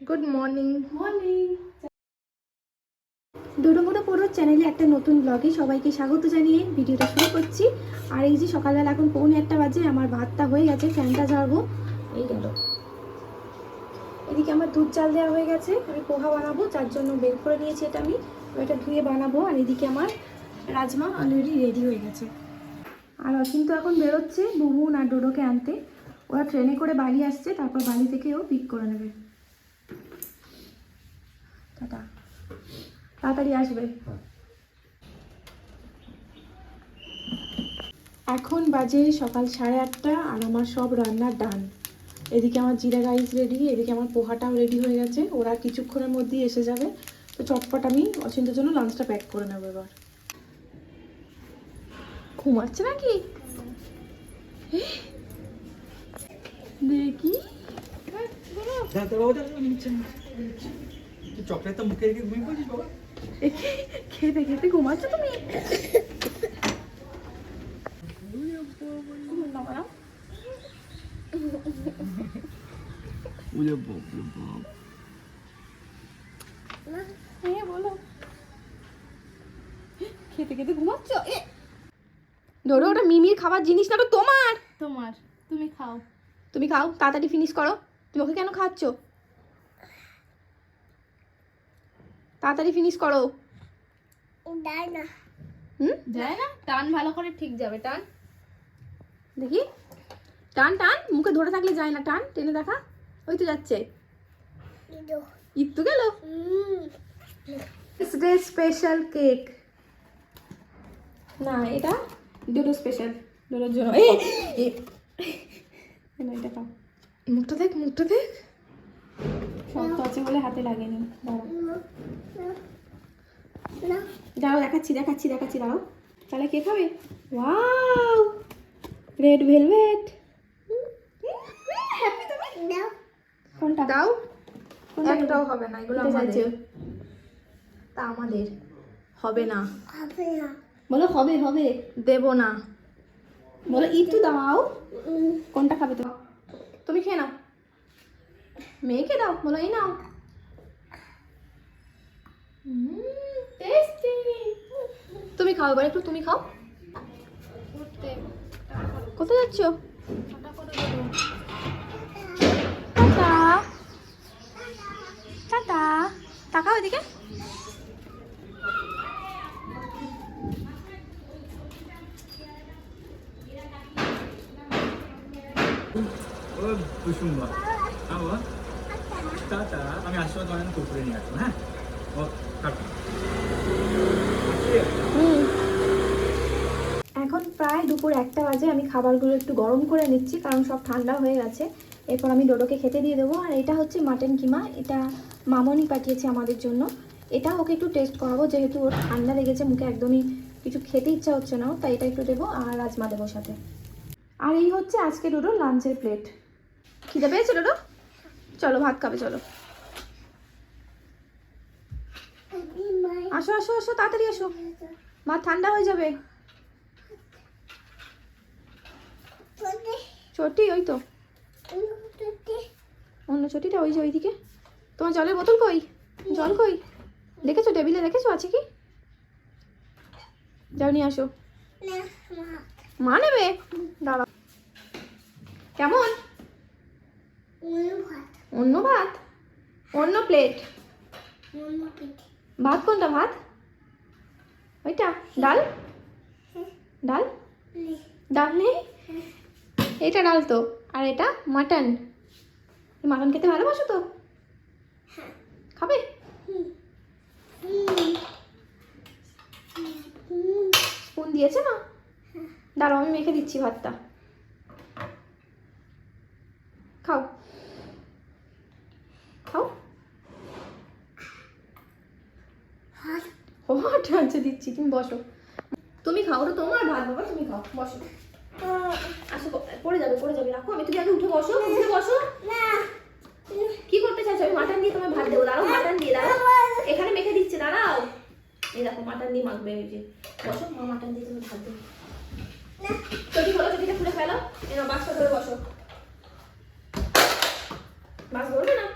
Good morning morning ডোডোমোটো পোড়োর চ্যানেলে একটা নতুন ব্লগে সবাইকে স্বাগত জানিয়ে ভিডিওটা শুরু করছি। আর এই যে সকালবেলা এখন পৌনে একটা বাজে আমার ভাতটা হয়ে গেছে ফ্যানটা ঝাড়বো। এই গেল। এদিকে আমার দুধ চাল দেওয়া হয়ে গেছে আমি পোহা বানাবো যার জন্য বের করে নিয়েছি এটা আমি। এটা ধুয়ে বানাবো আর এদিকে আমার রাজমা অলরেডি রেডি হয়ে গেছে। আর অচিন্ত এখন বেরোচ্ছে বুবুন আর ডোডোকে আনতে। ওরা ট্রেনে করে বাড়ি আসছে তারপর বাড়ি থেকে ও পিক করে নেবে। টাটা তাড়াতাড়ি আসবে। এখন বাজে সকাল সাড়ে আটটা আর আমার সব রান্নার ডান। এদিকে আমার জিরা রাইস রেডি এদিকে আমার পোহাটাও রেডি হয়ে গেছে। ওরা কিছুক্ষণের মধ্যেই এসে যাবে। তো চটপট আমি অচিন্তের জন্য লাঞ্চটা প্যাক করে নেব এবার। ঘুমাচ্ছে নাকি? দেখি। চকলেট তো মুখে রেখে ঘুমিয়ে পড়ছিস বাবা? খেতে খেতে ঘুমাচ্ছ তুমি? উলে বাপ রে বাপ। হ্যাঁ বলো। খেতে খেতে ঘুমাচ্ছ? এ! ধরো ওটা মিমির খাবার জিনিস না ওটা তোমার? তোমার তুমি খাও। তুমি খাও তাড়াতাড়ি ফিনিশ করো। তুমি ওকে কেন খাচ্ছ? তাড়াতাড়ি ফিনিশ করো। না। হুম? যায় না? টান ভালো করে ঠিক যাবে টান। দেখি। টান টান। মুখে ধরে থাকলে যায় না টান। টেনে দেখা। ওই তো যাচ্ছে। ইত্তু গেল। ডে স্পেশাল কেক না এটা ডোডো স্পেশাল ডোডোর জন্য। এটা খাও। মুখটা দেখ মুখটা দেখ। শক্ত আছে বলে হাতে লাগেনি। দাঁড়াও। দাঁড়াও দেখাচ্ছি দেখাচ্ছি দেখাচ্ছি দাঁড়াও। তাহলে কে খাবে? ওয়াও! Red velvet. কোনটা? দাও। একটাও হবে না এগুলো আমাদের। তা আমাদের। হবে না। বলো হবে হবে। দেব না। বলো একটু দাও। কোনটা খাবে তো? তুমি খেয়ে নাও। মেয়েকে দাও বলো এই নাও তুমি খাও এবার একটু তুমি খাও কোথায় যাচ্ছ টাটা টাটা তাকাও এদিকে ও কুসুম টাটা আমি তোমার কুকুরে নিয়ে আসব হ্যাঁ ও এখন প্রায় দুপুর একটা বাজে, আমি খাবারগুলো একটু গরম করে নিচ্ছি, কারণ সব ঠান্ডা হয়ে গেছে। এরপর আমি ডোডোকে খেতে দিয়ে দেবো, আর এটা হচ্ছে মাটন কিমা। এটা মামনি পাঠিয়েছে আমাদের জন্য। এটা ওকে একটু টেস্ট করাবো, যেহেতু ওর ঠান্ডা লেগেছে, মুখে একদমই কিছু খেতে ইচ্ছা হচ্ছে না তাই এটা একটু দেবো আর রাজমা দেবো সাথে। আর এই হচ্ছে আজকে ডোডো লাঞ্চের প্লেট খিদে পেয়েছে ডোডো? চলো, ভাত খাবে, চলো। আসো আসো আসো, তাড়াতাড়ি আসো। ভাত ঠান্ডা হয়ে যাবে। চটি, ওই তো। অন্য চটিটা, ওই যে ওইদিকে। তোমার জলের বোতল কই? জল কই? দেখেছ, টেবিলে দেখেছ, আছে কি? যাও, নিয়ে আসো। মা নেবে? দাঁড়াও। কেমন? অন্য ভাত? অন্য প্লেট ভাত কোনটা ভাত? ওইটা? ডাল? ডাল? ডাল নেই? এটা ডাল তো। আর এটা মাটন। মাটন খেতে ভালোবাসো তো? খাবে? স্পুন দিয়েছে না দাঁড়াও আমি মেখে দিচ্ছি ভাতটা খাও খাও হট আচ্ছা দিচ্ছি তুমি বসো। তুমি খাও ওটা তোমার ভাত বাবা তুমি খাও বসো। আসো পড়ে যাবে পড়ে যাবে রাখো। আমি তুমি আগে উঠে বসো উঠে বসো। কি করতে চাইছো? আমি মাটন দিয়ে তোমায় ভাত দেবো দাঁড়াও মাটন দিয়ে দাঁড়াও। এখানে মেখে দিচ্ছে দাঁড়াও। এই দেখো মাটন দিয়ে মাখবে এই যে। বসো মা মাটন দিয়ে তুমি ভাত দেবো। চটি বলো চটিটা খুলে ফেলো। এবার বাক্সটা ধরে বসো। বাস ধরবে না?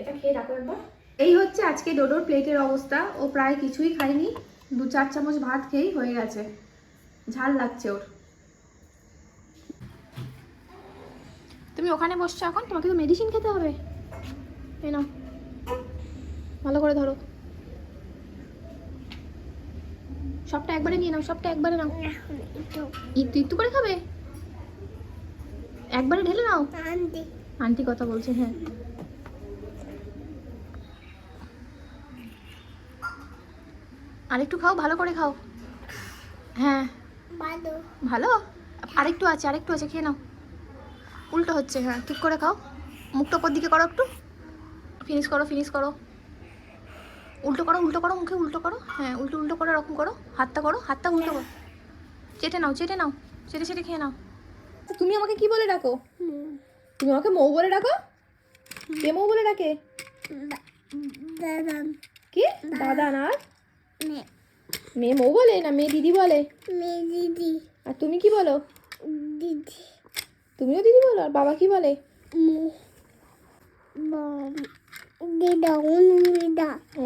এটা খেয়ে রাখো একবার। এই হচ্ছে আজকে ডোডোর প্লেটের অবস্থা। ও প্রায় কিছুই খায়নি। দু চার চামচ ভাত খেয়েই হয়ে গেছে। ঝাল লাগছে ওর। তুমি ওখানে বসছো এখন? তোমাকে তো মেডিসিন খেতে হবে। এই নাও। ভালো করে ধরো। সবটা একবারে নিয়ে নাও সবটা একবারে নাও। একটু একটু করে খাবে? একবারে ঢেলে নাও? আন্টি কথা বলছে হ্যাঁ। আরেকটু খাও ভালো করে খাও। হ্যাঁ। ভালো। আরেকটু আছে আরেকটু আছে খেয়ে নাও। উল্টো হচ্ছে হ্যাঁ ঠিক করে খাও। মুখটা ওপর দিকে করো একটু। ফিনিশ করো ফিনিশ করো। উল্টো করো উল্টো করো মুখে উল্টো করো। হ্যাঁ উল্টো উল্টো করে এরকম করো। হাতটা করো হাতটা উল্টো করো। চেটে নাও চেটে নাও। চেটে চেটে খেয়ে নাও। তুমি আমাকে কি বলে ডাকো? তুমি আমাকে মৌ বলে ডাকো? কে মৌ বলে ডাকে? কি? দাদা না? মেয়ে মৌ বলে না মেয়ে দিদি বলে? মেয়ে দিদি। আর তুমি কি বলো? দিদি। তুমিও দিদি বলো আর বাবা কি বলে?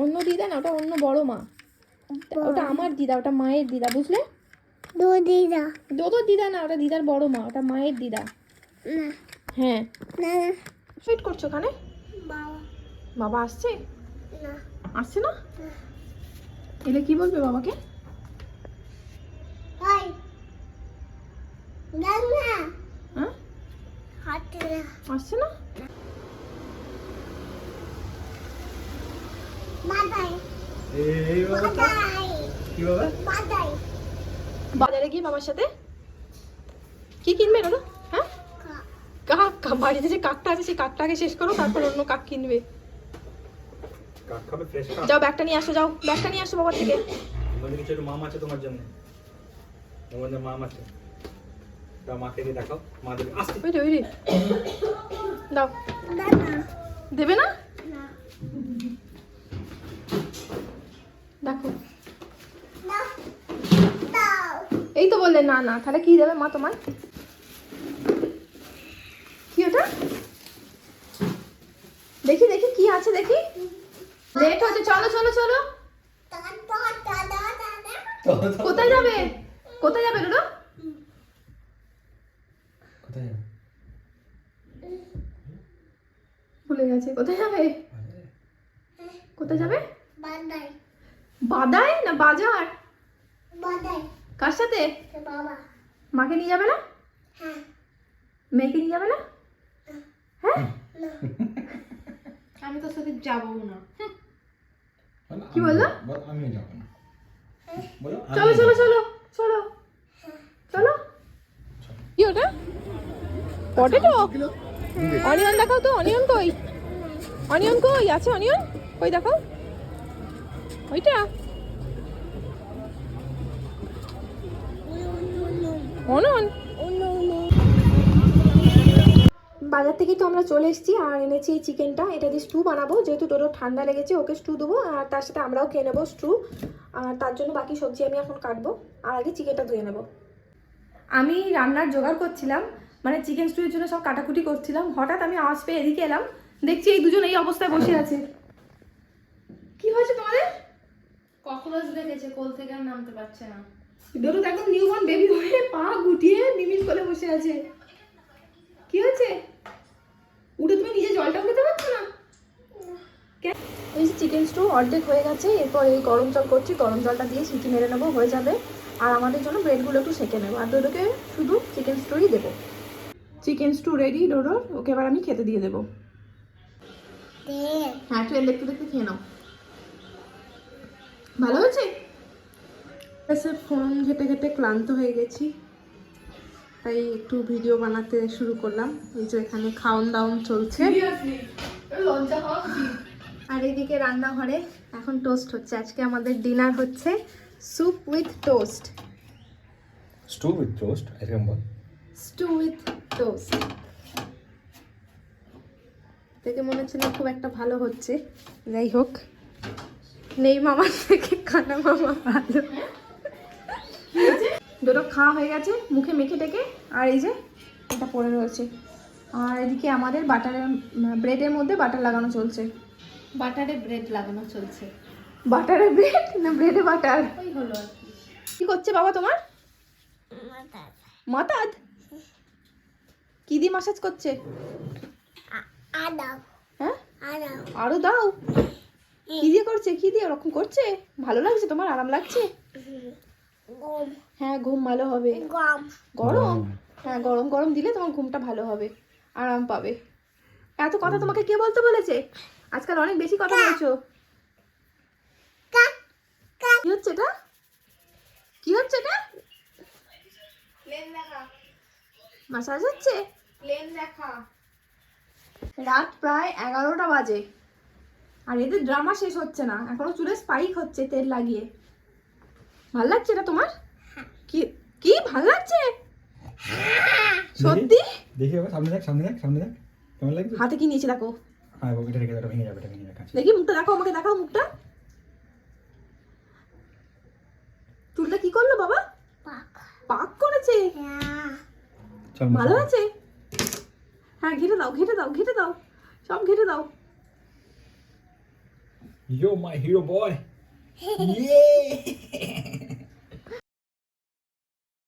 অন্য দিদা। না ওটা অন্য বড় মা। ওটা আমার দিদা ওটা মায়ের দিদা বুঝলে? দোদোর দিদা না ওটা দিদার বড় মা ওটা মায়ের দিদা। হ্যাঁ। সুইট করছ ওখানে? বাবা। আসছে? আসছে না। এলে কি বলবে বাবাকে? হ্যাঁ? আসছে না? এই বাবা কি বাবা? বাজারে গিয়ে বাবার সাথে কি কিনবে দাদা হ্যাঁ? কাক বাড়িতে যে কাকটা আছে সেই কাকটাকে শেষ করো তারপর অন্য কাক কিনবে কাক খাবে ফ্রেশ কাক যাও ব্যাগটা নিয়ে আসো যাও। ব্যাগটা নিয়ে আসো বাবার থেকে। কিছু একটু মাম আছে তোমার জন্য। তোমাদের মাম আছে। তা মাকে দিয়ে দেখাও। মা দেবে। আসতে। ওই রে ওই রে। দাও। দেবে না? দেখো। এই তো বললে না না। তাহলে কি দেবে মা তোমার কি ওটা? দেখি দেখি কি আছে দেখি। লেট হচ্ছে চলো চলো চলো। কোথায় যাবে? কোথায় যাবে রুডো কোথায় যাবে? ভুলে গেছে কোথায় যাবে? কোথায় যাবে? বাদায় না বাজার? কার সাথে? মাকে নিয়ে যাবে না? মেয়েকে নিয়ে যাবে না? হ্যাঁ? আমি তোর সাথে যাব না। কি বলল? আমি যাব না। বলো চলো চলো চলো চলো চলো। কি ওটা পটেটো? অনিয়ন দেখাও তো অনিয়ন কই? অনিয়ন কই? আছে অনিয়ন? কই দেখাও? ওইটা? অনন? বাজার থেকেই তো আমরা চলে এসেছি আর এনেছি এই চিকেনটা। এটা দিয়ে স্টু বানাবো যেহেতু তোরও ঠান্ডা লেগেছে ওকে স্টু দেবো আর তার সাথে আমরাও খেয়ে নেব স্টু আর তার জন্য বাকি সবজি আমি এখন কাটবো আর আগে চিকেনটা ধুয়ে নেব। আমি রান্নার জোগাড় করছিলাম মানে চিকেন স্টুয়ের জন্য সব কাটাকুটি করছিলাম। হঠাৎ আমি আওয়াজ পেয়ে এদিকে এলাম দেখছি এই দুজন এই অবস্থায় বসে আছে। কি হয়েছে তোমাদের? ককরোচ দেখেছে কোল থেকে আর নামতে পারছে না। ডোরু দেখো নিউবর্ন বেবি হয়ে পা গুটিয়ে নিমিষ করে বসে আছে। কি হয়েছে উঠে তুমি নিজে জলটা খেতে পারছ না কে- এই যে চিকেন স্টু অর্ধেক হয়ে গেছে, এরপর এই গরম জল করছি, গরম জলটা দিয়ে সিটি মেরে নেব, হয়ে যাবে। আর আমাদের জন্য ব্রেডগুলো একটু সেঁকে নেব। আর ডোডোকে শুধু চিকেন স্টুই দেবো। চিকেন স্টু রেডি ডোডোর ওকে এবার আমি খেতে দিয়ে দেবো। হ্যাঁ এর দেখতে দেখতে খেয়ে নাও। ভালো হয়েছে? এসে ফোন ঘেটে ঘেটে ক্লান্ত হয়ে গেছি। তাই একটু ভিডিও বানাতে শুরু করলাম। এই যে এখানে খাওন দাওন চলছে লজ্জা। আর এদিকে রান্নাঘরে এখন টোস্ট হচ্ছে। আজকে আমাদের ডিনার হচ্ছে soup with toast stew with toast এরকম বল? স্টু উইথ টোস্ট দেখে মনে হচ্ছে না খুব একটা ভালো হচ্ছে। যাই হোক নেই মামার থেকে কানা মামা ভালো। দুটো খাওয়া হয়ে গেছে মুখে মেখে টেকে আর এই যে এটা পড়ে রয়েছে। আর এদিকে আমাদের বাটারের ব্রেডের মধ্যে বাটার লাগানো চলছে। বাটারে ব্রেড লাগানো চলছে। বাটারে ব্রেড না ব্রেডে বাটার? ওই হলো আর কি। কি করছে বাবা তোমার? মাথাত কি দিয়ে মাসাজ করছে? হ্যাঁ? আরও দাও। কি দিয়ে করছে? কি দিয়ে? ওরকম করছে? ভালো লাগছে তোমার? আরাম লাগছে? হ্যাঁ ঘুম ভালো হবে। গরম। হ্যাঁ গরম গরম দিলে তোমার ঘুমটা ভালো হবে। আরাম পাবে। এত কথা তোমাকে কে বলতে বলেছে? আজকাল অনেক বেশি কথা বলছো। কি হচ্ছে এটা? কি হচ্ছে এটা? মাসাজ হচ্ছে? রাত প্রায় এগারোটা বাজে। আর এদের ড্রামা শেষ হচ্ছে না। এখনও চুলে স্পাইক হচ্ছে তেল লাগিয়ে। ভালো লাগছে এটা তোমার? কি কি ভালো লাগছে? সত্যি? দেখি সামনে দেখ সামনে দেখ সামনে দেখ। কেমন লাগছে? হাতে কি নিয়েছে দেখো। হ্যাঁ এটা রেখে দাও, ভেঙে যাবে এটা ভেঙে যাবে দেখি মুখটা দেখো আমাকে দেখাও মুখটা। চুলটা কি করল বাবা? পাক। করেছে। চল ভালো আছে? হ্যাঁ ঘেটে দাও ঘেটে দাও ঘেটে দাও। সব ঘেটে দাও। ইয়ো মাই হিরো বয় ইয়ে